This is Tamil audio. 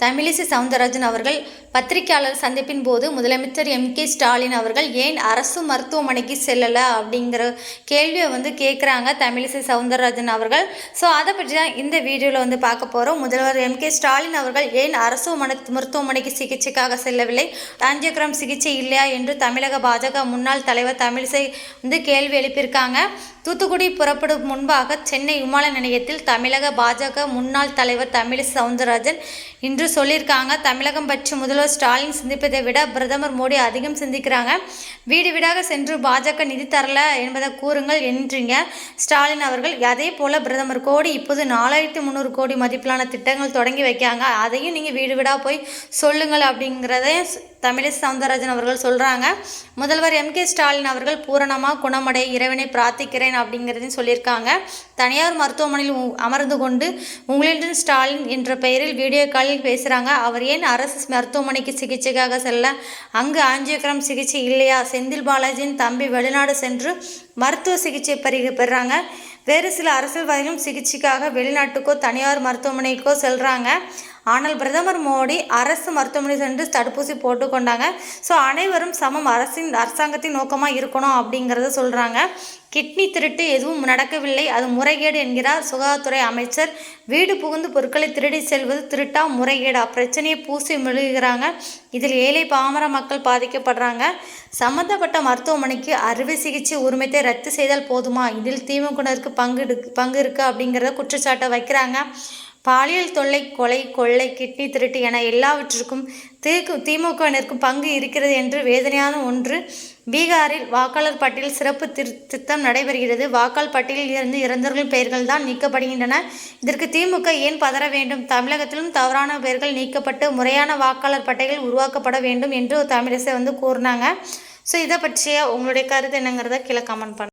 தமிழிசை சவுந்தரராஜன் அவர்கள் பத்திரிகையாளர் சந்திப்பின் போது முதலமைச்சர் எம். கே. ஸ்டாலின் அவர்கள் ஏன் அரசு மருத்துவமனைக்கு செல்லலை அப்படிங்கிற கேள்வியை வந்து கேட்குறாங்க தமிழிசை சவுந்தரராஜன் அவர்கள். ஸோ அதை பற்றி தான் இந்த வீடியோவில் வந்து பார்க்க போகிறோம் முதல்வர் எம். கே. ஸ்டாலின் அவர்கள் ஏன் அரசு மருத்துவமனைக்கு சிகிச்சைக்காக செல்லவில்லை? ஆஞ்சியோகிராம் சிகிச்சை இல்லையா என்று தமிழக பாஜக முன்னாள் தலைவர் தமிழிசை வந்து கேள்வி எழுப்பியிருக்காங்க. தூத்துக்குடி புறப்படும் முன்பாக சென்னை விமான நிலையத்தில் தமிழக பாஜக முன்னாள் தலைவர் தமிழிசை சவுந்தரராஜன் இன்று சொல்லியிருக்காங்க தமிழகம் பற்றி முதல்வர் ஸ்டாலின் சிந்திப்பதை விட பிரதமர் மோடி அதிகம் சிந்திக்கிறாங்க. வீடு வீடாக சென்று பாஜக நிதி தரல என்பதை கூறுங்கள் என்றீங்க. ஸ்டாலின் அவர்கள் அதே போல் பிரதமர் கோடி இப்போது நாலாயிரத்தி முந்நூறு கோடி மதிப்பிலான திட்டங்கள் தொடங்கி வைக்காங்க அதையும் நீங்கள் வீடு வீடாக போய் சொல்லுங்கள் அப்படிங்கிறதையும் தமிழிசை சவுந்தரராஜன் அவர்கள் சொல்கிறாங்க முதல்வர் எம். கே. ஸ்டாலின் அவர்கள் பூரணமாக குணமடைய இறைவனை பிரார்த்திக்கிறேன் அப்படிங்கிறதையும் சொல்லியிருக்காங்க. தனியார் மருத்துவமனையில் உ- அமர்ந்து கொண்டு உங்களின் ஸ்டாலின் என்ற பெயரில் வீடியோ காலில் பேசுகிறாங்க அவர் ஏன் அரசு மருத்துவமனைக்கு சிகிச்சைக்காக செல்ல? அங்கு ஆஞ்சியோகிராம் சிகிச்சை இல்லையா? செந்தில் பாலாஜியின் தம்பி வெளிநாடு சென்று மருத்துவ சிகிச்சை பெறு பெறுறாங்க வேறு சில அரசியல்வாதிகளும் சிகிச்சைக்காக வெளிநாட்டுக்கோ தனியார் மருத்துவமனைக்கோ செல்கிறாங்க ஆனால் பிரதமர் மோடி அரசு மருத்துவமனை சென்று தடுப்பூசி போட்டுக்கொண்டாங்க ஸோ அனைவரும் சமம். அரசின் அரசாங்கத்தின் நோக்கமாக இருக்கணும் அப்படிங்கிறத சொல்கிறாங்க கிட்னி திருட்டு எதுவும் நடக்கவில்லை. அது முறைகேடு என்கிறார் சுகாதாரத்துறை அமைச்சர். வீடு புகுந்து பொருட்களை திருடி செல்வது திருட்டா முறைகேடா? பிரச்சனையை பூசி மெழுகுகிறாங்க. இதில் ஏழை பாமர மக்கள் பாதிக்கப்படுறாங்க. சம்பந்தப்பட்ட மருத்துவமனைக்கு அறுவை சிகிச்சை உரிமத்தை ரத்து செய்தால் போதுமா? இதில் திமுகவினருக்கு பங்கு பங்கு இருக்குது அப்படிங்கிறத குற்றச்சாட்டை வைக்கிறாங்க. பாலியல் தொல்லை கொலை கொள்ளை கிட்னி திருட்டு என எல்லாவற்றிற்கும் திகு திமுகவினருக்கும் பங்கு இருக்கிறது என்று வேதனையான ஒன்று. பீகாரில் வாக்காளர் பட்டியல் சிறப்பு திரு நடைபெறுகிறது. வாக்காளர் பட்டியலில் இருந்து இறந்தவர்களின் பெயர்கள் தான் நீக்கப்படுகின்றன. இதற்கு திமுக ஏன் பதற வேண்டும்? தமிழகத்திலும் தவறான பெயர்கள் நீக்கப்பட்டு முறையான வாக்காளர் பட்டியல் உருவாக்கப்பட வேண்டும் என்று தமிழிசை வந்து கூறினாங்க. ஸோ இதை பற்றிய உங்களுடைய கருத்து என்னங்கிறத கீழே கமெண்ட் பண்ணுங்க